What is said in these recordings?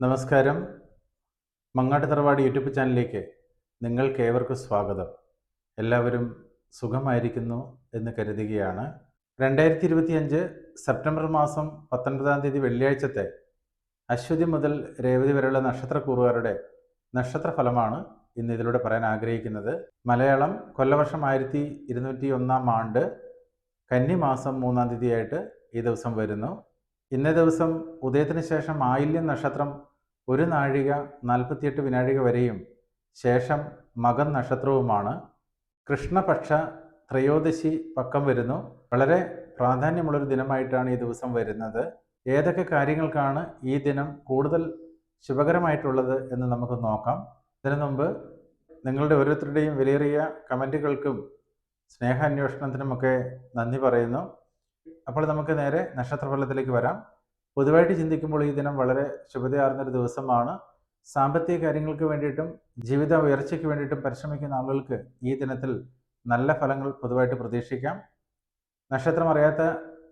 നമസ്കാരം. മങ്ങാട്ട് തറവാട് യൂട്യൂബ് ചാനലിലേക്ക് നിങ്ങൾക്ക് ഏവർക്കും സ്വാഗതം. എല്ലാവരും സുഖമായിരിക്കുന്നു എന്ന് കരുതുകയാണ്. രണ്ടായിരത്തി ഇരുപത്തിയഞ്ച് സെപ്റ്റംബർ മാസം പത്തൊൻപതാം തീയതി വെള്ളിയാഴ്ചത്തെ അശ്വതി മുതൽ രേവതി വരെയുള്ള നക്ഷത്രക്കൂറുകാരുടെ നക്ഷത്ര ഫലമാണ് ഇന്ന് ഇതിലൂടെ പറയാൻ ആഗ്രഹിക്കുന്നത്. മലയാളം കൊല്ലവർഷം ആയിരത്തി ഇരുന്നൂറ്റി ഒന്നാം ആണ്ട് കന്നിമാസം മൂന്നാം തീയതിയായിട്ട് ഈ ദിവസം വരുന്നു. ഇന്നേ ദിവസം ഉദയത്തിന് ശേഷം ആയില്യം നക്ഷത്രം ഒരു നാഴിക നാൽപ്പത്തിയെട്ട് വിനാഴിക വരെയും ശേഷം മകൻ നക്ഷത്രവുമാണ്. കൃഷ്ണപക്ഷ ത്രയോദശി പക്കം വരുന്നു. വളരെ പ്രാധാന്യമുള്ളൊരു ദിനമായിട്ടാണ് ഈ ദിവസം വരുന്നത്. ഏതൊക്കെ കാര്യങ്ങൾക്കാണ് ഈ ദിനം കൂടുതൽ ശുഭകരമായിട്ടുള്ളത് എന്ന് നമുക്ക് നോക്കാം. ഇതിനു മുമ്പ് നിങ്ങളുടെ ഓരോരുത്തരുടെയും വിലയേറിയ കമന്റുകൾക്കും സ്നേഹാന്വേഷണത്തിനുമൊക്കെ നന്ദി പറയുന്നു. അപ്പോൾ നമുക്ക് നേരെ നക്ഷത്രഫലത്തിലേക്ക് വരാം. പൊതുവായിട്ട് ചിന്തിക്കുമ്പോൾ ഈ ദിനം വളരെ ശുഭതയാർന്നൊരു ദിവസമാണ്. സാമ്പത്തിക കാര്യങ്ങൾക്ക് വേണ്ടിയിട്ടും ജീവിത ഉയർച്ചയ്ക്ക് വേണ്ടിയിട്ടും പരിശ്രമിക്കുന്ന ആളുകൾക്ക് ഈ ദിനത്തിൽ നല്ല ഫലങ്ങൾ പൊതുവായിട്ട് പ്രതീക്ഷിക്കാം. നക്ഷത്രം അറിയാത്ത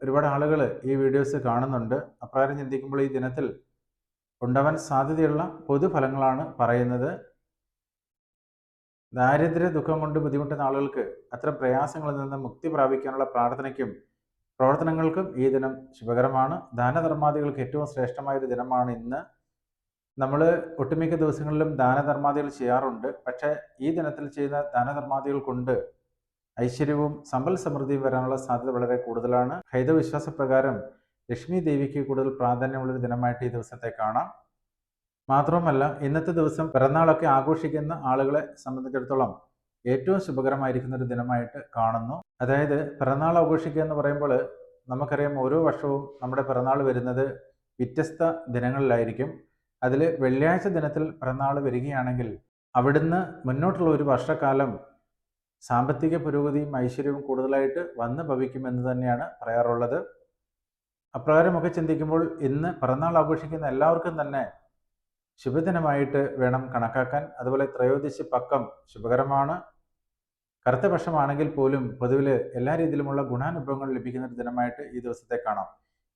ഒരുപാട് ആളുകൾ ഈ വീഡിയോസ് കാണുന്നുണ്ട്. അപ്രകാരം ചിന്തിക്കുമ്പോൾ ഈ ദിനത്തിൽ ഉണ്ടാവാൻ സാധ്യതയുള്ള പൊതുഫലങ്ങളാണ് പറയുന്നത്. ദാരിദ്ര്യ ദുഃഖം കൊണ്ട് ബുദ്ധിമുട്ടുന്ന ആളുകൾക്ക് അത്തരം പ്രയാസങ്ങളിൽ നിന്ന് മുക്തി പ്രാപിക്കാനുള്ള പ്രാർത്ഥനയ്ക്കും പ്രവർത്തനങ്ങൾക്കും ഈ ദിനം ശുഭകരമാണ്. ദാനധർമാദികൾക്ക് ഏറ്റവും ശ്രേഷ്ഠമായ ഒരു ദിനമാണ് ഇന്ന്. നമ്മൾ ഒട്ടുമിക്ക ദിവസങ്ങളിലും ദാനധർമാദികൾ ചെയ്യാറുണ്ട്. പക്ഷേ ഈ ദിനത്തിൽ ചെയ്യുന്ന ദാനധർമാദികൾ കൊണ്ട് ഐശ്വര്യവും സമ്പൽ സമൃദ്ധിയും വരാനുള്ള സാധ്യത വളരെ കൂടുതലാണ്. ഹൈന്ദവ വിശ്വാസപ്രകാരം ലക്ഷ്മി ദേവിക്ക് കൂടുതൽ പ്രാധാന്യമുള്ളൊരു ദിനമായിട്ട് ഈ ദിവസത്തെ കാണാം. മാത്രവുമല്ല ഇന്നത്തെ ദിവസം പിറന്നാളൊക്കെ ആഘോഷിക്കുന്ന ആളുകളെ സംബന്ധിച്ചിടത്തോളം ഏറ്റവും ശുഭകരമായിരിക്കുന്ന ഒരു ദിനമായിട്ട് കാണുന്നു. അതായത് പിറന്നാൾ ആഘോഷിക്കുക എന്ന് പറയുമ്പോൾ നമുക്കറിയാം ഓരോ വർഷവും നമ്മുടെ പിറന്നാൾ വരുന്നത് വ്യത്യസ്ത ദിനങ്ങളിലായിരിക്കും. അതിൽ വെള്ളിയാഴ്ച ദിനത്തിൽ പിറന്നാൾ വരികയാണെങ്കിൽ അവിടുന്ന് മുന്നോട്ടുള്ള ഒരു വർഷക്കാലം സാമ്പത്തിക പുരോഗതിയും ഐശ്വര്യവും കൂടുതലായിട്ട് വന്ന് ഭവിക്കുമെന്ന് തന്നെയാണ് പറയാറുള്ളത്. അപ്രകാരമൊക്കെ ചിന്തിക്കുമ്പോൾ ഇന്ന് പിറന്നാൾ ആഘോഷിക്കുന്ന എല്ലാവർക്കും തന്നെ ശുഭദിനമായിട്ട് വേണം കണക്കാക്കാൻ. അതുപോലെ ത്രയോദശി പക്കം ശുഭകരമാണ്. കറുത്ത പക്ഷമാണെങ്കിൽ പോലും പൊതുവിൽ എല്ലാ രീതിയിലുമുള്ള ഗുണാനുഭവങ്ങൾ ലഭിക്കുന്ന ഒരു ദിനമായിട്ട് ഈ ദിവസത്തെ കാണാം.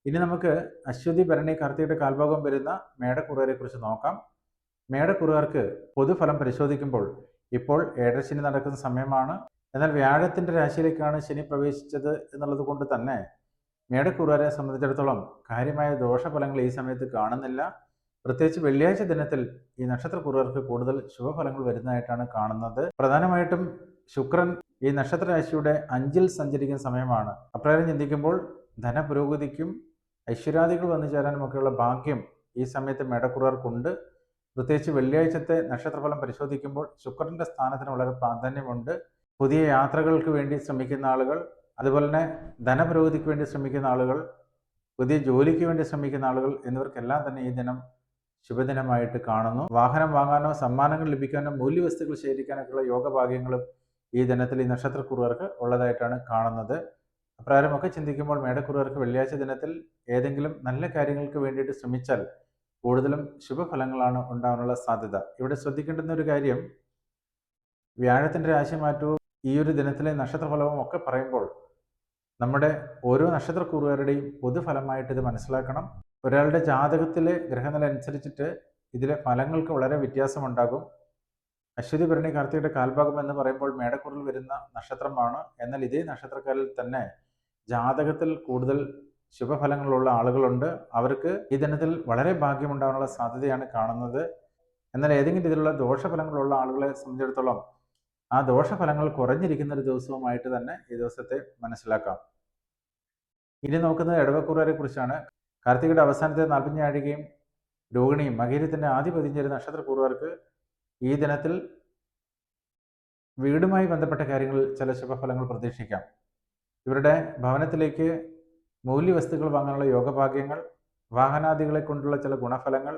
ഇനി നമുക്ക് അശ്വതി ഭരണി കാർത്തികയുടെ കാൽഭാഗം വരുന്ന മേടക്കുറുകാരെ കുറിച്ച് നോക്കാം. മേടക്കുറുകാർക്ക് പൊതുഫലം പരിശോധിക്കുമ്പോൾ ഇപ്പോൾ ഏഴരശനി നടക്കുന്ന സമയമാണ്. എന്നാൽ വ്യാഴത്തിന്റെ രാശിയിലേക്കാണ് ശനി പ്രവേശിച്ചത് എന്നുള്ളത് കൊണ്ട് തന്നെ മേടക്കുറുകാരെ സംബന്ധിച്ചിടത്തോളം കാര്യമായ ദോഷഫലങ്ങൾ ഈ സമയത്ത് കാണുന്നില്ല. പ്രത്യേകിച്ച് വെള്ളിയാഴ്ച ദിനത്തിൽ ഈ നക്ഷത്ര നക്ഷത്രക്കുറുകാർക്ക് കൂടുതൽ ശുഭഫലങ്ങൾ വരുന്നതായിട്ടാണ് കാണുന്നത്. പ്രധാനമായിട്ടും ശുക്രൻ ഈ നക്ഷത്രരാശിയുടെ അഞ്ചിൽ സഞ്ചരിക്കുന്ന സമയമാണ്. അപ്രകാരം ചിന്തിക്കുമ്പോൾ ധനപുരോഗതിക്കും ഐശ്വര്യാദികൾ വന്നു ചേരാനുമൊക്കെയുള്ള ഭാഗ്യം ഈ സമയത്ത് മേടക്കുറാർക്കുണ്ട് പ്രത്യേകിച്ച് വെള്ളിയാഴ്ചത്തെ നക്ഷത്രഫലം പരിശോധിക്കുമ്പോൾ ശുക്രന്റെ സ്ഥാനത്തിന് വളരെ പ്രാധാന്യമുണ്ട്. പുതിയ യാത്രകൾക്ക് വേണ്ടി ശ്രമിക്കുന്ന ആളുകൾ അതുപോലെ തന്നെ ധനപുരോഗതിക്ക് വേണ്ടി ശ്രമിക്കുന്ന ആളുകൾ പുതിയ ജോലിക്ക് വേണ്ടി ശ്രമിക്കുന്ന ആളുകൾ എന്നിവർക്കെല്ലാം തന്നെ ഈ ദിനം ശുഭദിനമായിട്ട് കാണുന്നു. വാഹനം വാങ്ങാനോ സമ്മാനങ്ങൾ ലഭിക്കാനോ മൂല്യവസ്തുക്കൾ ശേഖരിക്കാനൊക്കെയുള്ള യോഗഭാഗ്യങ്ങളും ഈ ദിനത്തിൽ ഈ നക്ഷത്രക്കുറുകാർക്ക് ഉള്ളതായിട്ടാണ് കാണുന്നത്. അപ്രകാരമൊക്കെ ചിന്തിക്കുമ്പോൾ മേടക്കുറുകാർക്ക് വെള്ളിയാഴ്ച ദിനത്തിൽ ഏതെങ്കിലും നല്ല കാര്യങ്ങൾക്ക് വേണ്ടിയിട്ട് ശ്രമിച്ചാൽ കൂടുതലും ശുഭഫലങ്ങളാണ് ഉണ്ടാകാനുള്ള സാധ്യത. ഇവിടെ ശ്രദ്ധിക്കേണ്ടുന്ന ഒരു കാര്യം വ്യാഴത്തിന്റെ രാശിമാറ്റവും ഈ ഒരു ദിനത്തിലെ നക്ഷത്രഫലവും ഒക്കെ പറയുമ്പോൾ നമ്മുടെ ഓരോ നക്ഷത്രക്കൂറുകാരുടെയും പൊതുഫലമായിട്ട് ഇത് മനസ്സിലാക്കണം. ഒരാളുടെ ജാതകത്തിലെ ഗ്രഹനില അനുസരിച്ചിട്ട് ഇതിലെ ഫലങ്ങൾക്ക് വളരെ വ്യത്യാസമുണ്ടാകും. അശ്വതി ഭരണി കാർത്തികയുടെ കാൽഭാഗം എന്ന് പറയുമ്പോൾ മേടക്കുറിൽ വരുന്ന നക്ഷത്രമാണ്. എന്നാൽ ഇതേ നക്ഷത്രക്കാരിൽ തന്നെ ജാതകത്തിൽ കൂടുതൽ ശുഭഫലങ്ങളുള്ള ആളുകളുണ്ട്. അവർക്ക് ഈ ദിനത്തിൽ വളരെ ഭാഗ്യമുണ്ടാകാനുള്ള സാധ്യതയാണ് കാണുന്നത്. എന്നാൽ ഏതെങ്കിലും രീതിയിലുള്ള ദോഷഫലങ്ങളുള്ള ആളുകളെ സംബന്ധിച്ചിടത്തോളം ആ ദോഷഫലങ്ങൾ കുറഞ്ഞിരിക്കുന്ന ഒരു ദിവസവുമായിട്ട് തന്നെ ഈ ദിവസത്തെ മനസ്സിലാക്കാം. ഇനി നോക്കുന്നത് ഇടവക്കൂറുകാരെ കുറിച്ചാണ്. കാർത്തികയുടെ അവസാനത്തെ നാൽപ്പത്തി ആഴികയും രോഹിണിയും മകീരത്തിന്റെ ആദ്യ പതിഞ്ഞൊരു നക്ഷത്രക്കൂറുകാർക്ക് ഈ ദിനത്തിൽ വീടുമായി ബന്ധപ്പെട്ട കാര്യങ്ങളിൽ ചില ശുഭഫലങ്ങൾ പ്രതീക്ഷിക്കാം. ഇവരുടെ ഭവനത്തിലേക്ക് മൂല്യവസ്തുക്കൾ വാങ്ങാനുള്ള യോഗഭാഗ്യങ്ങൾ വാഹനാദികളെ കൊണ്ടുള്ള ചില ഗുണഫലങ്ങൾ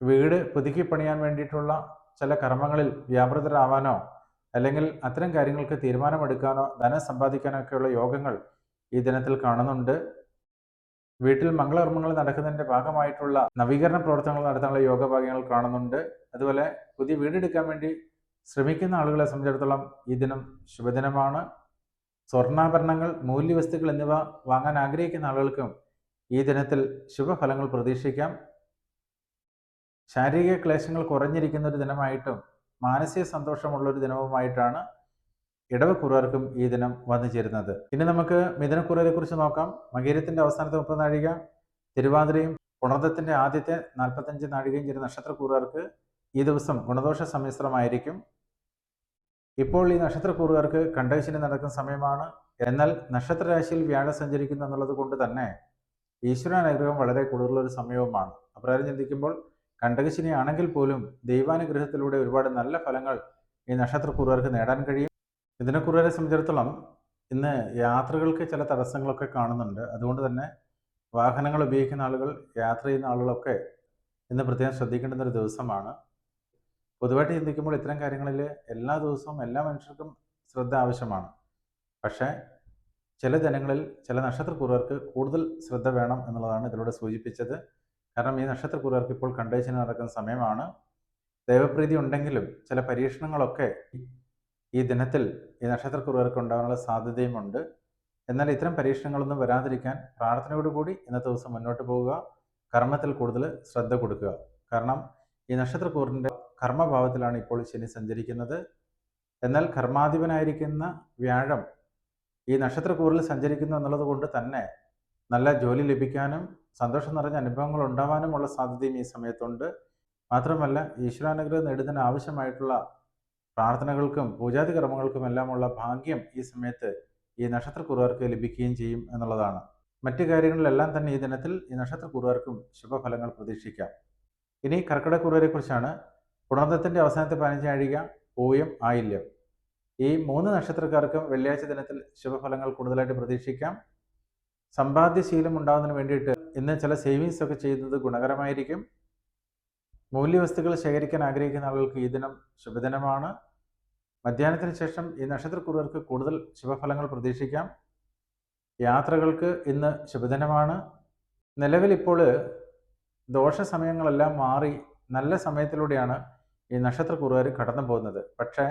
വീട് പുതുക്കി പണിയാൻ വേണ്ടിയിട്ടുള്ള ചില കർമ്മങ്ങളിൽ വ്യാപൃതരാവാനോ അല്ലെങ്കിൽ അത്തരം കാര്യങ്ങൾക്ക് തീരുമാനമെടുക്കാനോ ധനം സമ്പാദിക്കാനോ ഒക്കെയുള്ള യോഗങ്ങൾ ഈ ദിനത്തിൽ കാണുന്നുണ്ട്. വീട്ടിൽ മംഗളകർമ്മങ്ങൾ നടക്കുന്നതിന്റെ ഭാഗമായിട്ടുള്ള നവീകരണ പ്രവർത്തനങ്ങൾ നടത്താനുള്ള യോഗഭാഗ്യങ്ങൾ കാണുന്നുണ്ട്. അതുപോലെ പുതിയ വീടെടുക്കാൻ വേണ്ടി ശ്രമിക്കുന്ന ആളുകളെ സംബന്ധിച്ചിടത്തോളം ഈ ദിനം ശുഭദിനമാണ്. സ്വർണാഭരണങ്ങൾ മൂല്യവസ്തുക്കൾ എന്നിവ വാങ്ങാൻ ആഗ്രഹിക്കുന്ന ആളുകൾക്കും ഈ ദിനത്തിൽ ശുഭഫലങ്ങൾ പ്രതീക്ഷിക്കാം. ശാരീരിക ക്ലേശങ്ങൾ കുറഞ്ഞിരിക്കുന്ന ഒരു ദിനമായിട്ടും മാനസിക സന്തോഷമുള്ള ഒരു ദിനവുമായിട്ടാണ് ഇടവക്കുറുകാർക്കും ഈ ദിനം വന്നു ചേരുന്നത്. ഇനി നമുക്ക് മിഥുനക്കുറവരെ കുറിച്ച് നോക്കാം. മകീരത്തിന്റെ അവസാനത്തെ മുപ്പത് നാഴിക തിരുവാതിരയും പുണർദത്തിന്റെ ആദ്യത്തെ നാൽപ്പത്തഞ്ച് നാഴികയും ചേരുന്ന നക്ഷത്രക്കൂറുകാർക്ക് ഈ ദിവസം ഗുണദോഷ സമ്മിശ്രമായിരിക്കും. ഇപ്പോൾ ഈ നക്ഷത്രക്കൂറുകാർക്ക് കണ്ടകശിനി നടക്കുന്ന സമയമാണ്. എന്നാൽ നക്ഷത്രരാശിയിൽ വ്യാഴം സഞ്ചരിക്കുന്നു എന്നുള്ളത് കൊണ്ട് തന്നെ ഈശ്വരാനുഗ്രഹം വളരെ ഒരു സമയവുമാണ്. അപ്രകാരം ചിന്തിക്കുമ്പോൾ കണ്ടകശിനി ആണെങ്കിൽ പോലും ദൈവാനുഗ്രഹത്തിലൂടെ ഒരുപാട് നല്ല ഫലങ്ങൾ ഈ നക്ഷത്രക്കൂറുകാർക്ക് നേടാൻ കഴിയും. ഇതിനെക്കുറിവരെ സംബന്ധിച്ചിടത്തോളം ഇന്ന് യാത്രകൾക്ക് ചില തടസ്സങ്ങളൊക്കെ കാണുന്നുണ്ട്. അതുകൊണ്ട് തന്നെ വാഹനങ്ങൾ ഉപയോഗിക്കുന്ന ആളുകൾ യാത്ര ചെയ്യുന്ന ആളുകളൊക്കെ ഇന്ന് പ്രത്യേകം ശ്രദ്ധിക്കേണ്ടുന്ന ഒരു ദിവസമാണ്. പൊതുവായിട്ട് ചിന്തിക്കുമ്പോൾ ഇത്തരം കാര്യങ്ങളിൽ എല്ലാ ദിവസവും എല്ലാ മനുഷ്യർക്കും ശ്രദ്ധ ആവശ്യമാണ്. പക്ഷേ ചില ജനങ്ങളിൽ ചില നക്ഷത്രക്കുറവർക്ക് കൂടുതൽ ശ്രദ്ധ വേണം എന്നുള്ളതാണ് ഇതിലൂടെ സൂചിപ്പിച്ചത്. കാരണം ഈ നക്ഷത്രക്കുറവർക്ക് ഇപ്പോൾ കണ്ടേച്ചിന് നടക്കുന്ന സമയമാണ്. ദൈവപ്രീതി ഉണ്ടെങ്കിലും ചില പരീക്ഷണങ്ങളൊക്കെ ഈ ദിനത്തിൽ ഈ നക്ഷത്രക്കുറവർക്ക് ഉണ്ടാകാനുള്ള സാധ്യതയുമുണ്ട്. എന്നാൽ ഇത്തരം പരീക്ഷണങ്ങളൊന്നും വരാതിരിക്കാൻ പ്രാർത്ഥനയോടുകൂടി ഇന്നത്തെ ദിവസം മുന്നോട്ട് പോവുക കർമ്മത്തിൽ കൂടുതൽ ശ്രദ്ധ കൊടുക്കുക. കാരണം ഈ നക്ഷത്രക്കൂറിന്റെ കർമ്മഭാവത്തിലാണ് ഇപ്പോൾ ശനി സഞ്ചരിക്കുന്നത്. എന്നാൽ കർമാധിപനായിരിക്കുന്ന വ്യാഴം ഈ നക്ഷത്രക്കൂറിൽ സഞ്ചരിക്കുന്നു എന്നുള്ളത് കൊണ്ട് തന്നെ നല്ല ജോലി ലഭിക്കാനും സന്തോഷം നിറഞ്ഞ അനുഭവങ്ങൾ ഉണ്ടാവാനുമുള്ള സാധ്യതയും ഈ സമയത്തുണ്ട്. മാത്രമല്ല ഈശ്വരാനുഗ്രഹം നേടുന്നതിന് ആവശ്യമായിട്ടുള്ള പ്രാർത്ഥനകൾക്കും പൂജാതി കർമ്മങ്ങൾക്കും എല്ലാമുള്ള ഭാഗ്യം ഈ സമയത്ത് ഈ നക്ഷത്രക്കുറുകാർക്ക് ലഭിക്കുകയും ചെയ്യും എന്നുള്ളതാണ്. മറ്റു കാര്യങ്ങളിലെല്ലാം തന്നെ ഈ ദിനത്തിൽ ഈ നക്ഷത്രക്കുറുകാർക്കും ശുഭഫലങ്ങൾ പ്രതീക്ഷിക്കാം. ഇനി കർക്കിടക്കുറുവരെ കുറിച്ചാണ് പുണർന്നത്തിന്റെ അവസാനത്തെ പതിനഞ്ചാഴിക പൂയം ആയില്യം. ഈ മൂന്ന് നക്ഷത്രക്കാർക്കും വെള്ളിയാഴ്ച ദിനത്തിൽ ശുഭഫലങ്ങൾ കൂടുതലായിട്ട് പ്രതീക്ഷിക്കാം. സമ്പാദ്യശീലം ഉണ്ടാകുന്നതിന് വേണ്ടിയിട്ട് ഇന്ന് ചില സേവിങ്സ് ഒക്കെ ചെയ്യുന്നത് ഗുണകരമായിരിക്കും. മൂല്യവസ്തുക്കൾ ശേഖരിക്കാൻ ആഗ്രഹിക്കുന്ന ആളുകൾക്ക് ഈ ദിനം ശുഭദിനമാണ്. മധ്യാഹ്നത്തിന് ശേഷം ഈ നക്ഷത്രക്കുറുകർക്ക് കൂടുതൽ ശുഭഫലങ്ങൾ പ്രതീക്ഷിക്കാം. യാത്രകൾക്ക് ഇന്ന് ശുഭദിനമാണ്. നിലവിൽ ഇപ്പോൾ ദോഷ സമയങ്ങളെല്ലാം മാറി നല്ല സമയത്തിലൂടെയാണ് ഈ നക്ഷത്രക്കുറുകാർ കടന്നു പോകുന്നത്. പക്ഷേ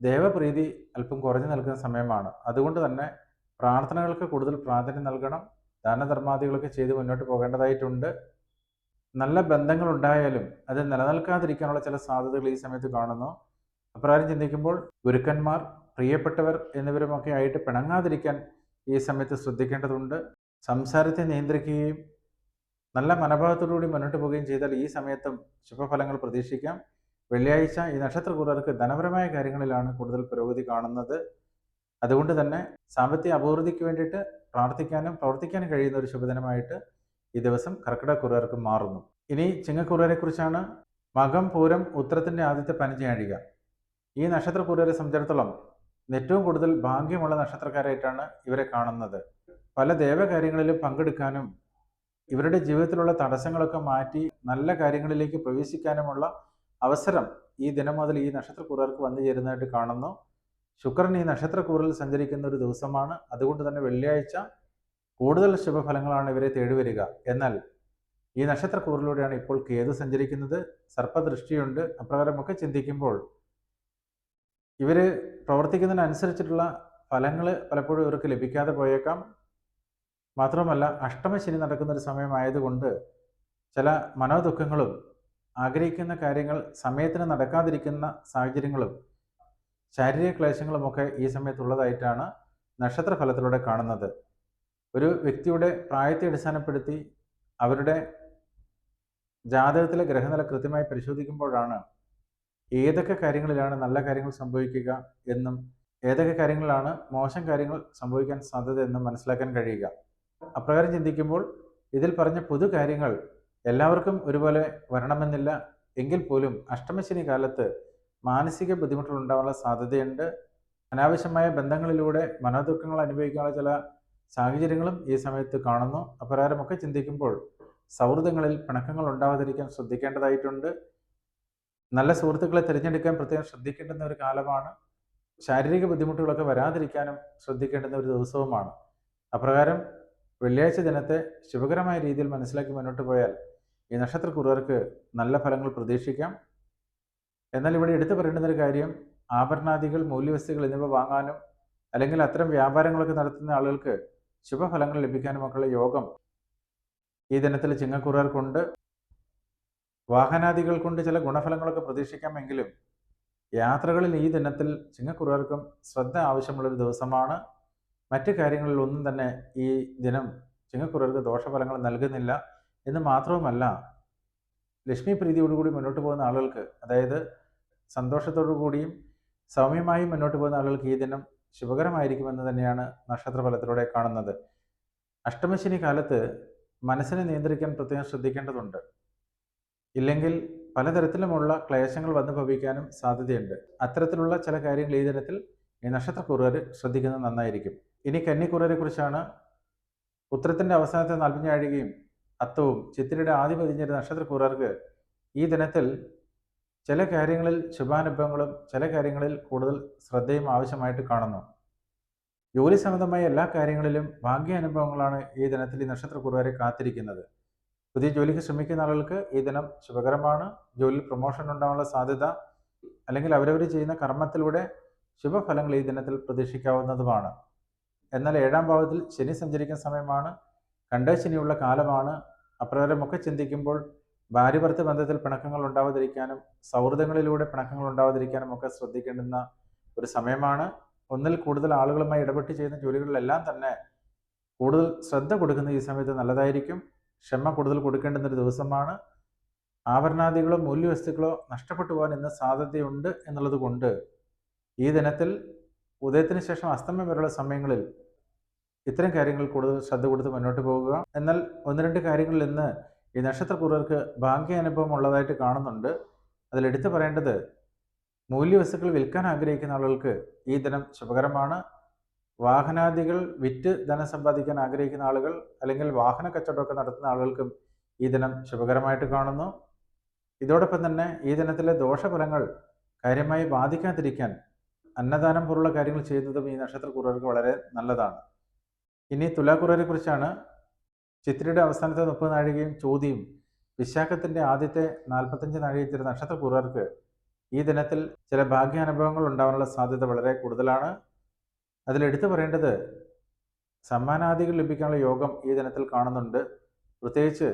ദേവപ്രീതി അല്പം കുറഞ്ഞു നൽകുന്ന സമയമാണ്. അതുകൊണ്ട് തന്നെ പ്രാർത്ഥനകൾക്ക് കൂടുതൽ പ്രാധാന്യം നൽകണം. ദാനധർമാദികളൊക്കെ ചെയ്ത് മുന്നോട്ട് പോകേണ്ടതായിട്ടുണ്ട്. നല്ല ബന്ധങ്ങൾ ഉണ്ടായാലും അത് നിലനിൽക്കാതിരിക്കാനുള്ള ചില സാധ്യതകൾ ഈ സമയത്ത് കാണുന്നു. അപ്രകാരം ചിന്തിക്കുമ്പോൾ ഗുരുക്കന്മാർ പ്രിയപ്പെട്ടവർ എന്നിവരുമൊക്കെ ആയിട്ട് പിണങ്ങാതിരിക്കാൻ ഈ സമയത്ത് ശ്രദ്ധിക്കേണ്ടതുണ്ട്. സംസാരത്തെ നിയന്ത്രിക്കുകയും നല്ല മനോഭാവത്തോടുകൂടി മുന്നോട്ട് പോവുകയും ചെയ്താൽ ഈ സമയത്തും ശുഭഫലങ്ങൾ പ്രതീക്ഷിക്കാം. വെള്ളിയാഴ്ച ഈ നക്ഷത്രക്കൂറുകാർക്ക് ധനപരമായ കാര്യങ്ങളിലാണ് കൂടുതൽ പുരോഗതി കാണുന്നത്. അതുകൊണ്ട് തന്നെ സാമ്പത്തിക അഭിവൃദ്ധിക്ക് വേണ്ടിയിട്ട് പ്രാർത്ഥിക്കാനും പ്രവർത്തിക്കാനും കഴിയുന്ന ഒരു ശുഭദിനമായിട്ട് ഈ ദിവസം കർക്കിടക മാറുന്നു. ഇനി ചിങ്ങക്കുറുകാരെ കുറിച്ചാണ് മകം പൂരം ഉത്തരത്തിന്റെ ആദ്യത്തെ പനിചയാഴിക ഈ നക്ഷത്ര കുറുവരെ സംബന്ധിച്ചിടത്തോളം ഏറ്റവും കൂടുതൽ ഭാഗ്യമുള്ള നക്ഷത്രക്കാരായിട്ടാണ് ഇവരെ കാണുന്നത്. പല ദേവകാര്യങ്ങളിലും പങ്കെടുക്കാനും ഇവരുടെ ജീവിതത്തിലുള്ള തടസ്സങ്ങളൊക്കെ മാറ്റി നല്ല കാര്യങ്ങളിലേക്ക് പ്രവേശിക്കാനുമുള്ള അവസരം ഈ ദിനം മുതൽ ഈ നക്ഷത്രക്കൂറുകാർക്ക് വന്നു ചേരുന്നതായിട്ട് കാണുന്നു. ശുക്രൻ ഈ നക്ഷത്രക്കൂറിൽ സഞ്ചരിക്കുന്ന ഒരു ദിവസമാണ്. അതുകൊണ്ട് തന്നെ വെള്ളിയാഴ്ച കൂടുതൽ ശുഭഫലങ്ങളാണ് ഇവരെ തേടിവരിക എന്നാൽ ഈ നക്ഷത്രക്കൂറിലൂടെയാണ് ഇപ്പോൾ കേതു സഞ്ചരിക്കുന്നത്. സർപ്പദൃഷ്ടിയുണ്ട്. അപ്രകാരമൊക്കെ ചിന്തിക്കുമ്പോൾ ഇവർ പ്രവർത്തിക്കുന്നതിനനുസരിച്ചിട്ടുള്ള ഫലങ്ങൾ പലപ്പോഴും ഇവർക്ക് ലഭിക്കാതെ പോയേക്കാം. മാത്രമല്ല അഷ്ടമശനി നടക്കുന്ന ഒരു സമയമായതുകൊണ്ട് ചില മനോദുഃഖങ്ങളും ആഗ്രഹിക്കുന്ന കാര്യങ്ങൾ സമയത്തിന് നടക്കാതിരിക്കുന്ന സാഹചര്യങ്ങളും ശാരീരിക ക്ലേശങ്ങളുമൊക്കെ ഈ സമയത്തുള്ളതായിട്ടാണ് നക്ഷത്രഫലത്തിലൂടെ കാണുന്നത്. ഒരു വ്യക്തിയുടെ പ്രായത്തെ അടിസ്ഥാനപ്പെടുത്തി അവരുടെ ജാതകത്തിലെ ഗ്രഹനില കൃത്യമായി പരിശോധിക്കുമ്പോഴാണ് ഏതൊക്കെ കാര്യങ്ങളിലാണ് നല്ല കാര്യങ്ങൾ സംഭവിക്കുക എന്നും ഏതൊക്കെ കാര്യങ്ങളിലാണ് മോശം കാര്യങ്ങൾ സംഭവിക്കാൻ സാധ്യത എന്നും മനസ്സിലാക്കാൻ കഴിയുക. അപ്രകാരം ചിന്തിക്കുമ്പോൾ ഇതിൽ പറഞ്ഞ പൊതു കാര്യങ്ങൾ എല്ലാവർക്കും ഒരുപോലെ വരണമെന്നില്ല. എങ്കിൽ പോലും അഷ്ടമശനി കാലത്ത് മാനസിക ബുദ്ധിമുട്ടുകൾ ഉണ്ടാവാനുള്ള സാധ്യതയുണ്ട്. അനാവശ്യമായ ബന്ധങ്ങളിലൂടെ മനോദുഃഖങ്ങൾ അനുഭവിക്കാനുള്ള ചില സാഹചര്യങ്ങളും ഈ സമയത്ത് കാണുന്നു. അപ്രകാരമൊക്കെ ചിന്തിക്കുമ്പോൾ സൗഹൃദങ്ങളിൽ പിണക്കങ്ങൾ ഉണ്ടാവാതിരിക്കാൻ ശ്രദ്ധിക്കേണ്ടതായിട്ടുണ്ട്. നല്ല സുഹൃത്തുക്കളെ തിരഞ്ഞെടുക്കാൻ പ്രത്യേകം ശ്രദ്ധിക്കേണ്ടുന്ന ഒരു കാലമാണ്. ശാരീരിക ബുദ്ധിമുട്ടുകളൊക്കെ വരാതിരിക്കാനും ശ്രദ്ധിക്കേണ്ടുന്ന ഒരു ദിവസവുമാണ്. അപ്രകാരം വെള്ളിയാഴ്ച ദിനത്തെ ശുഭകരമായ രീതിയിൽ മനസ്സിലാക്കി മുന്നോട്ട് പോയാൽ ഈ നക്ഷത്ര നക്ഷത്രക്കുറുകാർക്ക് നല്ല ഫലങ്ങൾ പ്രതീക്ഷിക്കാം. എന്നാൽ ഇവിടെ എടുത്തു പറയേണ്ടുന്ന ഒരു കാര്യം ആഭരണാദികൾ മൂല്യവസ്തുക്കൾ എന്നിവ വാങ്ങാനും അല്ലെങ്കിൽ അത്തരം വ്യാപാരങ്ങളൊക്കെ നടത്തുന്ന ആളുകൾക്ക് ശുഭഫലങ്ങൾ ലഭിക്കാനുമൊക്കെയുള്ള യോഗം ഈ ദിനത്തിൽ ചിങ്ങക്കുറുകാർക്കുണ്ട് വാഹനാദികൾ കൊണ്ട് ചില ഗുണഫലങ്ങളൊക്കെ പ്രതീക്ഷിക്കാമെങ്കിലും യാത്രകളിൽ ഈ ദിനത്തിൽ ചിങ്ങക്കുറുകാർക്കും ശ്രദ്ധ ആവശ്യമുള്ളൊരു ദിവസമാണ്. മറ്റു കാര്യങ്ങളിൽ ഒന്നും തന്നെ ഈ ദിനം ചിങ്ങക്കുറർക്ക് ദോഷഫലങ്ങൾ നൽകുന്നില്ല എന്ന് മാത്രവുമല്ല ലക്ഷ്മി പ്രീതിയോടുകൂടി മുന്നോട്ട് പോകുന്ന ആളുകൾക്ക് അതായത് സന്തോഷത്തോടു കൂടിയും സൗമ്യമായും മുന്നോട്ട് പോകുന്ന ആളുകൾക്ക് ഈ ദിനം ശുഭകരമായിരിക്കുമെന്ന് തന്നെയാണ് നക്ഷത്രഫലത്തിലൂടെ കാണുന്നത്. അഷ്ടമശനി കാലത്ത് മനസ്സിനെ നിയന്ത്രിക്കാൻ പ്രത്യേകം ശ്രദ്ധിക്കേണ്ടതുണ്ട്. ഇല്ലെങ്കിൽ പലതരത്തിലുമുള്ള ക്ലേശങ്ങൾ വന്നു ഭവിക്കാനും സാധ്യതയുണ്ട്. അത്തരത്തിലുള്ള ചില കാര്യങ്ങൾ ഈ ദിനത്തിൽ ഈ നക്ഷത്രക്കുറുകാർ ശ്രദ്ധിക്കുന്നത് നന്നായിരിക്കും. ഇനി കന്നിക്കുറരെക്കുറിച്ചാണ് ഉത്തരത്തിന്റെ അവസാനത്തെ നാൽപ്പഞ്ഞാഴികയും അത്തവും ചിത്തിരയുടെ ആദ്യ പതിഞ്ഞൊരു നക്ഷത്രക്കുറർക്ക് ഈ ദിനത്തിൽ ചില കാര്യങ്ങളിൽ ശുഭാനുഭവങ്ങളും ചില കാര്യങ്ങളിൽ കൂടുതൽ ശ്രദ്ധയും ആവശ്യമായിട്ട് കാണുന്നു. ജോലി സംബന്ധമായ എല്ലാ കാര്യങ്ങളിലും ഭാഗ്യാനുഭവങ്ങളാണ് ഈ ദിനത്തിൽ ഈ നക്ഷത്രക്കുറവരെ കാത്തിരിക്കുന്നത്. പുതിയ ജോലിക്ക് ശ്രമിക്കുന്ന ആളുകൾക്ക് ഈ ദിനം ശുഭകരമാണ്. ജോലിയിൽ പ്രൊമോഷൻ ഉണ്ടാകാനുള്ള സാധ്യത അല്ലെങ്കിൽ അവരവർ ചെയ്യുന്ന കർമ്മത്തിലൂടെ ശുഭഫലങ്ങൾ ഈ ദിനത്തിൽ പ്രതീക്ഷിക്കാവുന്നതുമാണ്. എന്നാൽ ഏഴാം ഭാവത്തിൽ ശനി സഞ്ചരിക്കുന്ന സമയമാണ് കണ്ട ശനിയുള്ള കാലമാണ്. അപ്രകാരമൊക്കെ ചിന്തിക്കുമ്പോൾ ഭാര്യഭർത്ത ബന്ധത്തിൽ പിണക്കങ്ങൾ ഉണ്ടാവാതിരിക്കാനും സൗഹൃദങ്ങളിലൂടെ പിണക്കങ്ങൾ ഉണ്ടാവാതിരിക്കാനും ഒക്കെ ശ്രദ്ധിക്കേണ്ടുന്ന ഒരു സമയമാണ്. ഒന്നിൽ കൂടുതൽ ആളുകളുമായി ഇടപെട്ട് ചെയ്യുന്ന ജോലികളിലെല്ലാം തന്നെ കൂടുതൽ ശ്രദ്ധ കൊടുക്കുന്ന ഈ സമയത്ത് നല്ലതായിരിക്കും. ക്ഷമ കൂടുതൽ കൊടുക്കേണ്ടുന്ന ഒരു ദിവസമാണ്. ആഭരണാദികളോ മൂല്യവസ്തുക്കളോ നഷ്ടപ്പെട്ടു പോകാൻ ഇന്ന് സാധ്യതയുണ്ട് എന്നുള്ളത് കൊണ്ട് ഈ ദിനത്തിൽ ഉദയത്തിന് ശേഷം അസ്തമയം വരെയുള്ള സമയങ്ങളിൽ ഇത്തരം കാര്യങ്ങൾ കൂടുതൽ ശ്രദ്ധ കൊടുത്ത് മുന്നോട്ട് പോകുക. എന്നാൽ ഒന്ന് രണ്ട് കാര്യങ്ങളിൽ ഇന്ന് ഈ നക്ഷത്രക്കുറവർക്ക് ഭാഗ്യാനുഭവം ഉള്ളതായിട്ട് കാണുന്നുണ്ട്. അതിൽ എടുത്തു പറയേണ്ടത് മൂല്യവസ്തുക്കൾ വിൽക്കാൻ ആഗ്രഹിക്കുന്ന ആളുകൾക്ക് ഈ ദിനം ശുഭകരമാണ്. വാഹനാദികൾ വിറ്റ് ധനം സമ്പാദിക്കാൻ ആഗ്രഹിക്കുന്ന ആളുകൾ അല്ലെങ്കിൽ വാഹന കച്ചവടമൊക്കെ നടത്തുന്ന ആളുകൾക്കും ഈ ദിനം ശുഭകരമായിട്ട് കാണുന്നു. ഇതോടൊപ്പം തന്നെ ഈ ദിനത്തിലെ ദോഷഫലങ്ങൾ കാര്യമായി ബാധിക്കാതിരിക്കാൻ അന്നദാനം പോലുള്ള കാര്യങ്ങൾ ചെയ്യുന്നതും ഈ നക്ഷത്രക്കുറവർക്ക് വളരെ നല്ലതാണ്. ഇനി തുലാക്കുറവരെ കുറിച്ചാണ് ചിത്രയുടെ അവസാനത്തെ മുപ്പത് നാഴികയും ചോദ്യം വിശാഖത്തിന്റെ ആദ്യത്തെ നാൽപ്പത്തഞ്ച് നാഴിക ചില നക്ഷത്രക്കുറവർക്ക് ഈ ദിനത്തിൽ ചില ഭാഗ്യാനുഭവങ്ങൾ ഉണ്ടാവാനുള്ള സാധ്യത വളരെ കൂടുതലാണ്. അതിലെടുത്തു പറയേണ്ടത് സമ്മാനാദികൾ ലഭിക്കാനുള്ള യോഗം ഈ ദിനത്തിൽ കാണുന്നുണ്ട്. പ്രത്യേകിച്ച്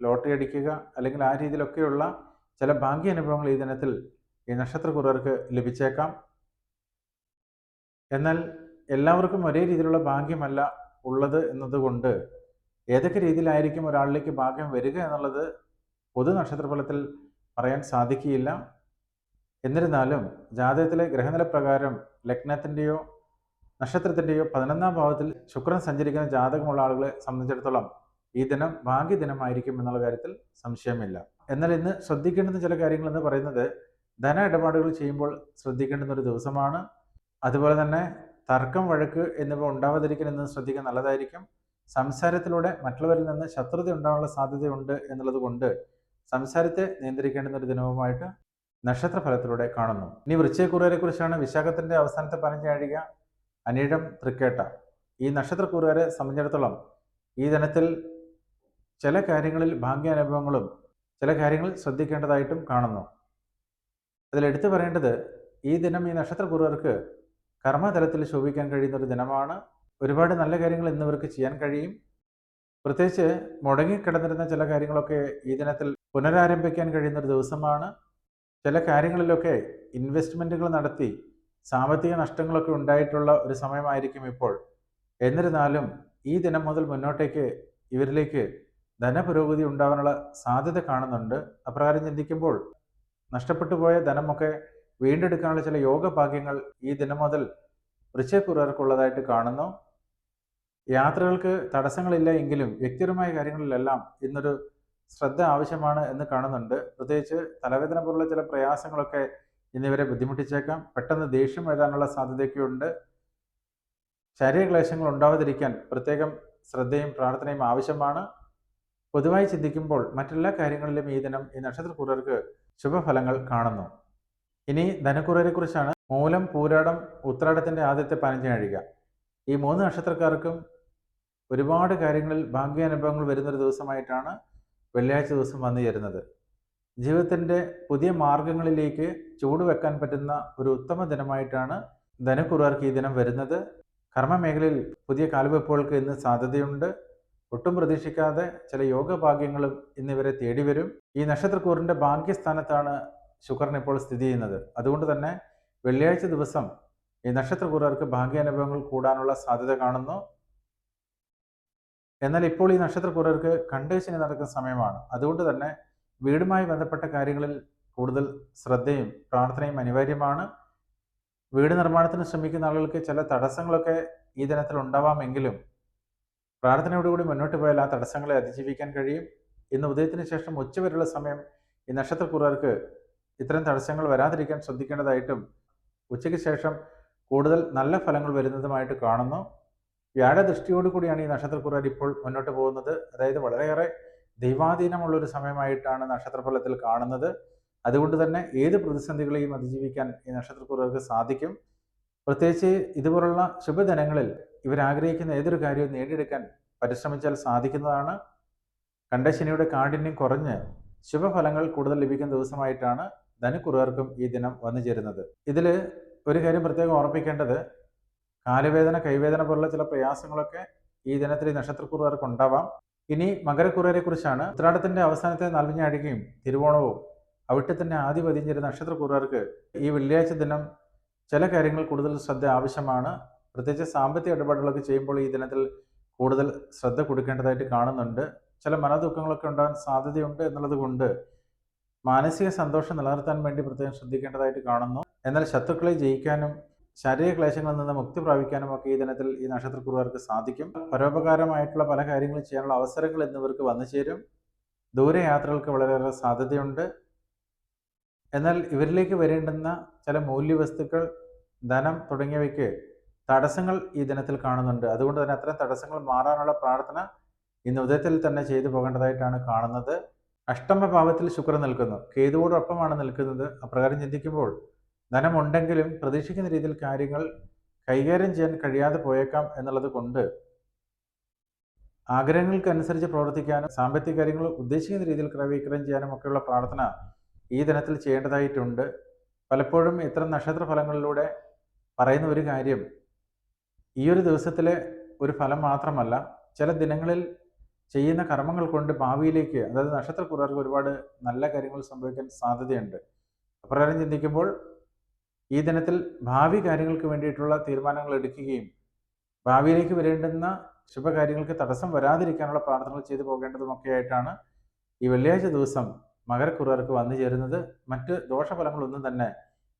ലോട്ടറി അടിക്കുക അല്ലെങ്കിൽ ആ രീതിയിലൊക്കെയുള്ള ചില ഭാഗ്യ അനുഭവങ്ങൾ ഈ ദിനത്തിൽ ഈ നക്ഷത്രക്കുറവർക്ക് ലഭിച്ചേക്കാം. എന്നാൽ എല്ലാവർക്കും ഒരേ രീതിയിലുള്ള ഭാഗ്യമല്ല ഉള്ളത് എന്നതുകൊണ്ട് ഏതൊക്കെ രീതിയിലായിരിക്കും ഒരാളിലേക്ക് ഭാഗ്യം വരിക എന്നുള്ളത് പൊതു നക്ഷത്രഫലത്തിൽ പറയാൻ സാധിക്കുകയില്ല. എന്നിരുന്നാലും ജാതകത്തിലെ ഗ്രഹനില പ്രകാരം ലഗ്നത്തിന്റെയോ നക്ഷത്രത്തിന്റെയോ പതിനൊന്നാം ഭാവത്തിൽ ശുക്രൻ സഞ്ചരിക്കുന്ന ജാതകമുള്ള ആളുകളെ സംബന്ധിച്ചിടത്തോളം ഈ ദിനം ഭാഗ്യദിനമായിരിക്കും എന്നുള്ള കാര്യത്തിൽ സംശയമില്ല. എന്നാൽ ഇന്ന് ശ്രദ്ധിക്കേണ്ടുന്ന ചില കാര്യങ്ങൾ എന്ന് പറയുന്നത് ധന ഇടപാടുകൾ ചെയ്യുമ്പോൾ ശ്രദ്ധിക്കേണ്ടുന്ന ഒരു ദിവസമാണ്. അതുപോലെ തന്നെ തർക്കം വഴക്ക് എന്നിവ ഉണ്ടാവാതിരിക്കാൻ എന്ന് ശ്രദ്ധിക്കാൻ നല്ലതായിരിക്കും. സംസാരത്തിലൂടെ മറ്റുള്ളവരിൽ നിന്ന് ശത്രുത ഉണ്ടാകാനുള്ള സാധ്യതയുണ്ട് എന്നുള്ളത് കൊണ്ട് സംസാരത്തെ നിയന്ത്രിക്കേണ്ടുന്ന ഒരു ദിനവുമായിട്ട് നക്ഷത്ര ഫലത്തിലൂടെ കാണുന്നു. ഇനി വൃശ്ചയക്കൂറുകാരെ കുറിച്ചാണ് വിശാഖത്തിന്റെ അവസാനത്തെ പതിനഞ്ചാഴിക അനിഴം തൃക്കേട്ട. ഈ നക്ഷത്രക്കൂറുകാരെ സംബന്ധിച്ചിടത്തോളം ഈ ദിനത്തിൽ ചില കാര്യങ്ങളിൽ ഭാഗ്യാനുഭവങ്ങളും ചില കാര്യങ്ങൾ ശ്രദ്ധിക്കേണ്ടതായിട്ടും കാണുന്നു. അതിൽ എടുത്തു പറയേണ്ടത് ഈ ദിനം ഈ നക്ഷത്രക്കൂറുകാർക്ക് കർമ്മതലത്തിൽ ശോഭിക്കാൻ കഴിയുന്ന ഒരു ദിനമാണ്. ഒരുപാട് നല്ല കാര്യങ്ങൾ ഇന്നിവർക്ക് ചെയ്യാൻ കഴിയും. പ്രത്യേകിച്ച് മുടങ്ങിക്കിടന്നിരുന്ന ചില കാര്യങ്ങളൊക്കെ ഈ ദിനത്തിൽ പുനരാരംഭിക്കാൻ കഴിയുന്ന ഒരു ദിവസമാണ്. ചില കാര്യങ്ങളിലൊക്കെ ഇൻവെസ്റ്റ്മെന്റുകൾ നടത്തി സാമ്പത്തിക നഷ്ടങ്ങളൊക്കെ ഉണ്ടായിട്ടുള്ള ഒരു സമയമായിരിക്കും ഇപ്പോൾ. എന്നിരുന്നാലും ഈ ദിനം മുതൽ മുന്നോട്ടേക്ക് ഇവരിലേക്ക് ധനപുരോഗതി ഉണ്ടാവാനുള്ള സാധ്യത കാണുന്നുണ്ട്. അപ്രകാരം ചിന്തിക്കുമ്പോൾ നഷ്ടപ്പെട്ടു പോയ ധനമൊക്കെ വീണ്ടെടുക്കാനുള്ള ചില യോഗ ഭാഗ്യങ്ങൾ ഈ ദിനം മുതൽ വൃശ്ചയക്കുറർക്കുള്ളതായിട്ട് കാണുന്നു. യാത്രകൾക്ക് തടസ്സങ്ങളില്ല എങ്കിലും വ്യക്തിപരമായ കാര്യങ്ങളിലെല്ലാം ഇന്നൊരു ശ്രദ്ധ ആവശ്യമാണ് എന്ന് കാണുന്നുണ്ട്. പ്രത്യേകിച്ച് തലവേദന പോലുള്ള ചില പ്രയാസങ്ങളൊക്കെ എന്നിവരെ ബുദ്ധിമുട്ടിച്ചേക്കാം. പെട്ടെന്ന് ദേഷ്യം വരാനുള്ള സാധ്യതയൊക്കെയുണ്ട്. ശരീരക്ലേശങ്ങൾ ഉണ്ടാവാതിരിക്കാൻ പ്രത്യേകം ശ്രദ്ധയും പ്രാർത്ഥനയും ആവശ്യമാണ്. പൊതുവായി ചിന്തിക്കുമ്പോൾ മറ്റെല്ലാ കാര്യങ്ങളിലും ഈ ദിനം ഈ നക്ഷത്രക്കുറർക്ക് ശുഭഫലങ്ങൾ കാണുന്നു. ഇനി ധനക്കുറരെ കുറിച്ചാണ് മൂലം പൂരാടം ഉത്രാടത്തിന്റെ ആദ്യത്തെ പതിനഞ്ച് കഴിയുക ഈ മൂന്ന് നക്ഷത്രക്കാർക്കും ഒരുപാട് കാര്യങ്ങളിൽ ഭാഗ്യാനുഭവങ്ങൾ വരുന്നൊരു ദിവസമായിട്ടാണ് വെള്ളിയാഴ്ച ദിവസം വന്നു ചേരുന്നത്. ജീവിതത്തിന്റെ പുതിയ മാർഗങ്ങളിലേക്ക് ചൂടുവെക്കാൻ പറ്റുന്ന ഒരു ഉത്തമ ദിനമായിട്ടാണ് ധനക്കുറവർക്ക് ഈ ദിനം വരുന്നത്. കർമ്മമേഖലയിൽ പുതിയ കാൽവെപ്പുകൾക്ക് ഇന്ന് സാധ്യതയുണ്ട്. ഒട്ടും പ്രതീക്ഷിക്കാതെ ചില യോഗഭാഗ്യങ്ങളും ഇന്നിവരെ തേടി വരും ഈ നക്ഷത്രക്കൂറിന്റെ ഭാഗ്യസ്ഥാനത്താണ് ശുക്രൻ ഇപ്പോൾ സ്ഥിതി ചെയ്യുന്നത്. അതുകൊണ്ട് തന്നെ വെള്ളിയാഴ്ച ദിവസം ഈ നക്ഷത്രക്കൂറുകാർക്ക് ഭാഗ്യാനുഭവങ്ങൾ കൂടാനുള്ള സാധ്യത കാണുന്നു. എന്നാൽ ഇപ്പോൾ ഈ നക്ഷത്രക്കൂറുകാർക്ക് കണ്ടേശനി നടക്കുന്ന സമയമാണ്. അതുകൊണ്ട് തന്നെ വീടുമായി ബന്ധപ്പെട്ട കാര്യങ്ങളിൽ കൂടുതൽ ശ്രദ്ധയും പ്രാർത്ഥനയും അനിവാര്യമാണ്. വീട് നിർമ്മാണത്തിന് ശ്രമിക്കുന്ന ആളുകൾക്ക് ചില തടസ്സങ്ങളൊക്കെ ഈ ദിനത്തിൽ ഉണ്ടാവാമെങ്കിലും പ്രാർത്ഥനയോടുകൂടി മുന്നോട്ട് പോയാൽ ആ തടസ്സങ്ങളെ അതിജീവിക്കാൻ കഴിയും. ഇന്ന് ഉദയത്തിന് ശേഷം ഉച്ചവരെയുള്ള സമയം ഈ നക്ഷത്രക്കൂറുകാർക്ക് ഇത്തരം തടസ്സങ്ങൾ വരാതിരിക്കാൻ ശ്രദ്ധിക്കേണ്ടതായിട്ടും ഉച്ചയ്ക്ക് ശേഷം കൂടുതൽ നല്ല ഫലങ്ങൾ വരുന്നതുമായിട്ട് കാണുന്നു. വ്യാഴദൃഷ്ടിയോടുകൂടിയാണ് ഈ നക്ഷത്രക്കുറർ ഇപ്പോൾ മുന്നോട്ട് പോകുന്നത്. അതായത് വളരെയേറെ ദൈവാധീനമുള്ള ഒരു സമയമായിട്ടാണ് നക്ഷത്രഫലത്തിൽ കാണുന്നത്. അതുകൊണ്ട് തന്നെ ഏത് പ്രതിസന്ധികളെയും അതിജീവിക്കാൻ ഈ നക്ഷത്രക്കുറവർക്ക് സാധിക്കും. പ്രത്യേകിച്ച് ഇതുപോലുള്ള ശുഭദിനങ്ങളിൽ ഇവരാഗ്രഹിക്കുന്ന ഏതൊരു കാര്യവും നേടിയെടുക്കാൻ പരിശ്രമിച്ചാൽ സാധിക്കുന്നതാണ്. കണ്ട ശനിയുടെ കാഠിന്യം കുറഞ്ഞ് ശുഭഫലങ്ങൾ കൂടുതൽ ലഭിക്കുന്ന ദിവസമായിട്ടാണ് ധനുക്കുറുകാർക്കും ഈ ദിനം വന്നു ചേരുന്നത്. ഇതിൽ ഒരു കാര്യം പ്രത്യേകം ഓർമ്മിക്കേണ്ടത്. കാലുവേദന കൈവേദന പോലുള്ള ചില പ്രയാസങ്ങളൊക്കെ ഈ ദിനത്തിൽ ഈ നക്ഷത്രക്കുറുകാർക്ക് ഉണ്ടാവാം. ഇനി മകരക്കുറുകാരെ കുറിച്ചാണ് ഉത്രാടത്തിന്റെ അവസാനത്തെ നാൽവഞ്ഞാഴികയും തിരുവോണവും അവിട്ടത്തിന്റെ ആദ്യ പതിഞ്ഞൊരു നക്ഷത്രക്കുറുകാർക്ക് ഈ വെള്ളിയാഴ്ച ദിനം ചില കാര്യങ്ങൾ കൂടുതൽ ശ്രദ്ധ ആവശ്യമാണ്. പ്രത്യേകിച്ച് സാമ്പത്തിക ഇടപാടുകളൊക്കെ ചെയ്യുമ്പോൾ ഈ ദിനത്തിൽ കൂടുതൽ ശ്രദ്ധ കൊടുക്കേണ്ടതായിട്ട് കാണുന്നുണ്ട്. ചില മനദുഃഖങ്ങളൊക്കെ ഉണ്ടാകാൻ സാധ്യതയുണ്ട് എന്നുള്ളത് കൊണ്ട് മാനസിക സന്തോഷം നിലനിർത്താൻ വേണ്ടി പ്രത്യേകം ശ്രദ്ധിക്കേണ്ടതായിട്ട് കാണുന്നു. എന്നാൽ ശത്രുക്കളെ ജയിക്കാനും ശാരീരിക ക്ലേശങ്ങളിൽ നിന്ന് മുക്തി പ്രാപിക്കാനും ഒക്കെ ഈ ദിനത്തിൽ ഈ നക്ഷത്രക്കുറുകാർക്ക് സാധിക്കും. പരോപകാരമായിട്ടുള്ള പല കാര്യങ്ങളും ചെയ്യാനുള്ള അവസരങ്ങൾ എന്നിവർക്ക് വന്നു ചേരും. ദൂരയാത്രകൾക്ക് വളരെയേറെ സാധ്യതയുണ്ട്. എന്നാൽ ഇവരിലേക്ക് വരേണ്ടുന്ന ചില മൂല്യവസ്തുക്കൾ ധനം തുടങ്ങിയവയ്ക്ക് തടസ്സങ്ങൾ ഈ ദിനത്തിൽ കാണുന്നുണ്ട്. അതുകൊണ്ട് തന്നെ അത്തരം തടസ്സങ്ങൾ മാറാനുള്ള പ്രാർത്ഥന ഇന്ന് ഉദയത്തിൽ തന്നെ ചെയ്തു പോകേണ്ടതായിട്ടാണ് കാണുന്നത്. അഷ്ടമ ഭാവത്തിൽ ശുക്രൻ നിൽക്കുന്നു. കേതുവോടൊപ്പമാണ് നിൽക്കുന്നത്. അപ്രകാരം ചിന്തിക്കുമ്പോൾ ധനമുണ്ടെങ്കിലും പ്രതീക്ഷിക്കുന്ന രീതിയിൽ കാര്യങ്ങൾ കൈകാര്യം ചെയ്യാൻ കഴിയാതെ പോയേക്കാം എന്നുള്ളത് കൊണ്ട് ആഗ്രഹങ്ങൾക്കനുസരിച്ച് പ്രവർത്തിക്കാനും സാമ്പത്തിക കാര്യങ്ങൾ ഉദ്ദേശിക്കുന്ന രീതിയിൽ ക്രമീകരണം ചെയ്യാനും ഒക്കെയുള്ള പ്രാർത്ഥന ഈ ദിനത്തിൽ ചെയ്യേണ്ടതായിട്ടുണ്ട്. പലപ്പോഴും ഇത്തരം നക്ഷത്ര ഫലങ്ങളിലൂടെ പറയുന്ന ഒരു കാര്യം ഈ ഒരു ദിവസത്തിലെ ഒരു ഫലം മാത്രമല്ല ചില ദിനങ്ങളിൽ ചെയ്യുന്ന കർമ്മങ്ങൾ കൊണ്ട് ഭാവിയിലേക്ക് അതായത് നക്ഷത്രക്കുറർക്ക് ഒരുപാട് നല്ല കാര്യങ്ങൾ സംഭവിക്കാൻ സാധ്യതയുണ്ട്. അപ്രകാരം ചിന്തിക്കുമ്പോൾ ഈ ദിനത്തിൽ ഭാവി കാര്യങ്ങൾക്ക് വേണ്ടിയിട്ടുള്ള തീരുമാനങ്ങൾ എടുക്കുകയും ഭാവിയിലേക്ക് വരേണ്ടുന്ന ശുഭകാര്യങ്ങൾക്ക് തടസ്സം വരാതിരിക്കാനുള്ള പ്രാർത്ഥനകൾ ചെയ്തു പോകേണ്ടതുമൊക്കെ ആയിട്ടാണ് ഈ വെള്ളിയാഴ്ച ദിവസം മകരക്കുറുകാർക്ക് വന്നു ചേരുന്നത്. മറ്റ് ദോഷഫലങ്ങളൊന്നും തന്നെ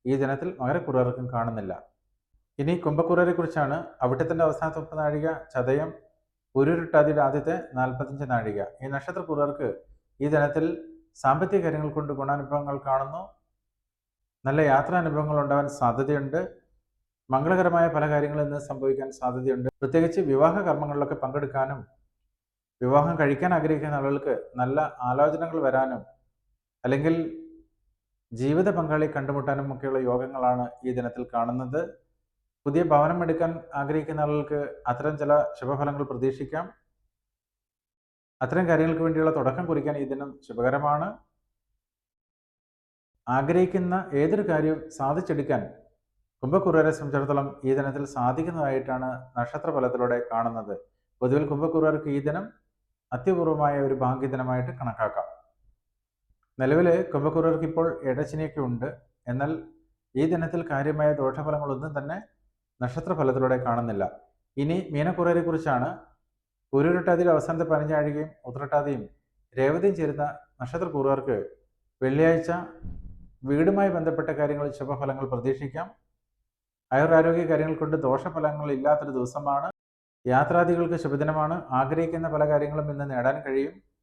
ഈ ദിനത്തിൽ മകരക്കുറുകാർക്കും കാണുന്നില്ല. ഇനി കുംഭക്കുറരെ കുറിച്ചാണ് അവിട്ടത്തിന്റെ അവസാനത്തെ മുപ്പത് നാഴിക ചതയം ഉരുരുട്ടാതിയുടെ ആദ്യത്തെ നാൽപ്പത്തഞ്ച് നാഴിക. ഈ നക്ഷത്രപുരർക്ക് ഈ ദിനത്തിൽ സാമ്പത്തിക കാര്യങ്ങൾ കൊണ്ട് ഗുണാനുഭവങ്ങൾ കാണുന്നു. നല്ല യാത്രാനുഭവങ്ങൾ ഉണ്ടാവാൻ സാധ്യതയുണ്ട്. മംഗളകരമായ പല കാര്യങ്ങളും ഇന്ന് സംഭവിക്കാൻ സാധ്യതയുണ്ട്. പ്രത്യേകിച്ച് വിവാഹ കർമ്മങ്ങളിലൊക്കെ പങ്കെടുക്കാനും വിവാഹം കഴിക്കാൻ ആഗ്രഹിക്കുന്ന ആളുകൾക്ക് നല്ല ആലോചനകൾ വരാനും അല്ലെങ്കിൽ ജീവിത പങ്കാളി കണ്ടുമുട്ടാനും ഒക്കെയുള്ള യോഗങ്ങളാണ് ഈ ദിനത്തിൽ കാണുന്നത്. പുതിയ ഭവനം എടുക്കാൻ ആഗ്രഹിക്കുന്ന ആളുകൾക്ക് അത്തരം ചില ശുഭഫലങ്ങൾ പ്രതീക്ഷിക്കാം. അത്തരം കാര്യങ്ങൾക്ക് വേണ്ടിയുള്ള തുടക്കം കുറിക്കാൻ ഈ ദിനം ശുഭകരമാണ്. ആഗ്രഹിക്കുന്ന ഏതൊരു കാര്യവും സാധിച്ചെടുക്കാൻ കുംഭക്കുറുവരെ സംബന്ധിച്ചിടത്തോളം ഈ ദിനത്തിൽ സാധിക്കുന്നതായിട്ടാണ് നക്ഷത്ര ഫലത്തിലൂടെ കാണുന്നത്. പൊതുവിൽ കുംഭക്കുറുവർക്ക് ഈ ദിനം അത്യപൂർവമായ ഒരു ഭാഗ്യദിനമായിട്ട് കണക്കാക്കാം. നിലവിൽ കുംഭക്കുറുവർക്ക് ഇപ്പോൾ ഇടച്ചിനെയൊക്കെ ഉണ്ട്. എന്നാൽ ഈ ദിനത്തിൽ കാര്യമായ ദോഷഫലങ്ങളൊന്നും തന്നെ നക്ഷത്രഫലത്തിലൂടെ കാണുന്നില്ല. ഇനി മീനക്കുറയെ കുറിച്ചാണ് ഉരുരട്ടാതിയിൽ അവസാനത്തെ പതിനഞ്ചാഴികയും ഉത്രട്ടാതിയും രേവതിയും ചേരുന്ന നക്ഷത്രക്കൂറുകാർക്ക് വെള്ളിയാഴ്ച വീടുമായി ബന്ധപ്പെട്ട കാര്യങ്ങളിൽ ശുഭഫലങ്ങൾ പ്രതീക്ഷിക്കാം. ആയുരാരോഗ്യ കാര്യങ്ങൾ കൊണ്ട് ദോഷഫലങ്ങൾ ഇല്ലാത്തൊരു ദിവസമാണ്. യാത്രാദികൾക്ക് ശുഭദിനമാണ്. ആഗ്രഹിക്കുന്ന പല കാര്യങ്ങളും ഇന്ന് നേടാൻ കഴിയും.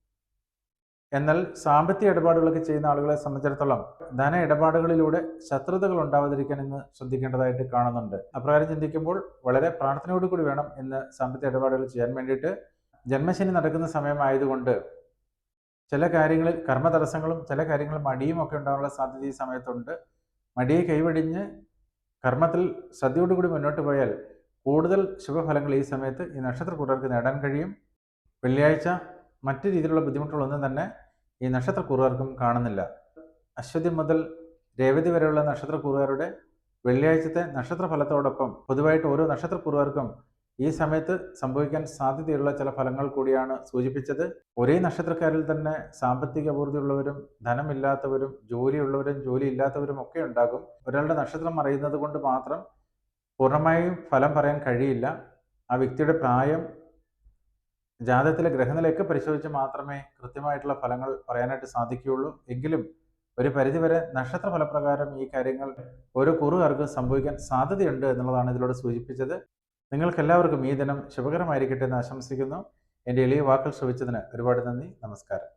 എന്നാൽ സാമ്പത്തിക ഇടപാടുകളൊക്കെ ചെയ്യുന്ന ആളുകളെ സംബന്ധിച്ചിടത്തോളം ധന ഇടപാടുകളിലൂടെ ശത്രുതകൾ ഉണ്ടാവാതിരിക്കാൻ ഇന്ന് ശ്രദ്ധിക്കേണ്ടതായിട്ട് കാണുന്നുണ്ട്. അപ്രകാരം ചിന്തിക്കുമ്പോൾ വളരെ പ്രാർത്ഥനയോട് കൂടി വേണം ഇന്ന് സാമ്പത്തിക ഇടപാടുകൾ ചെയ്യാൻ വേണ്ടിയിട്ട്. ജന്മശനി നടക്കുന്ന സമയമായതുകൊണ്ട് ചില കാര്യങ്ങളിൽ കർമ്മ തടസ്സങ്ങളും ചില കാര്യങ്ങളിൽ മടിയും ഒക്കെ ഉണ്ടാകാനുള്ള സാധ്യത ഈ സമയത്തുണ്ട്. മടിയെ കൈവടിഞ്ഞ് കർമ്മത്തിൽ ശ്രദ്ധയോടുകൂടി മുന്നോട്ട് പോയാൽ കൂടുതൽ ശുഭഫലങ്ങൾ ഈ സമയത്ത് ഈ നക്ഷത്രക്കൂറുകാർക്ക് നേടാൻ കഴിയും. വെള്ളിയാഴ്ച മറ്റു രീതിയിലുള്ള ബുദ്ധിമുട്ടുകളൊന്നും തന്നെ ഈ നക്ഷത്രക്കൂറുകാർക്കും കാണുന്നില്ല. അശ്വതി മുതൽ രേവതി വരെയുള്ള നക്ഷത്രക്കൂറുകാരുടെ വെള്ളിയാഴ്ചത്തെ നക്ഷത്രഫലത്തോടൊപ്പം പൊതുവായിട്ട് ഓരോ നക്ഷത്രക്കൂറുകാർക്കും ഈ സമയത്ത് സംഭവിക്കാൻ സാധ്യതയുള്ള ചില ഫലങ്ങൾ കൂടിയാണ് സൂചിപ്പിച്ചത്. ഒരേ നക്ഷത്രക്കാരിൽ തന്നെ സാമ്പത്തിക അപൂർത്തിയുള്ളവരും ധനമില്ലാത്തവരും ജോലിയുള്ളവരും ജോലി ഇല്ലാത്തവരും ഒക്കെ ഉണ്ടാകും. ഒരാളുടെ നക്ഷത്രം അറിയുന്നത് കൊണ്ട് മാത്രം പൂർണമായും ഫലം പറയാൻ കഴിയില്ല. ആ വ്യക്തിയുടെ പ്രായം ജാതകത്തിലെ ഗ്രഹനിലയൊക്കെ പരിശോധിച്ച് മാത്രമേ കൃത്യമായിട്ടുള്ള ഫലങ്ങൾ പറയാനായിട്ട് സാധിക്കുകയുള്ളൂ. എങ്കിലും ഒരു പരിധിവരെ നക്ഷത്ര ഫലപ്രകാരം ഈ കാര്യങ്ങൾ ഓരോ കുറുകാർക്കും സംഭവിക്കാൻ സാധ്യതയുണ്ട് എന്നുള്ളതാണ് ഇതിലൂടെ സൂചിപ്പിച്ചത്. നിങ്ങൾക്ക് എല്ലാവർക്കും ഈ ദിനം ശുഭകരമായിരിക്കട്ടെ എന്ന് ആശംസിക്കുന്നു. എന്റെ എളിയ വാക്കുകൾ ശ്രവിച്ചതിന് ഒരുപാട് നന്ദി. നമസ്കാരം.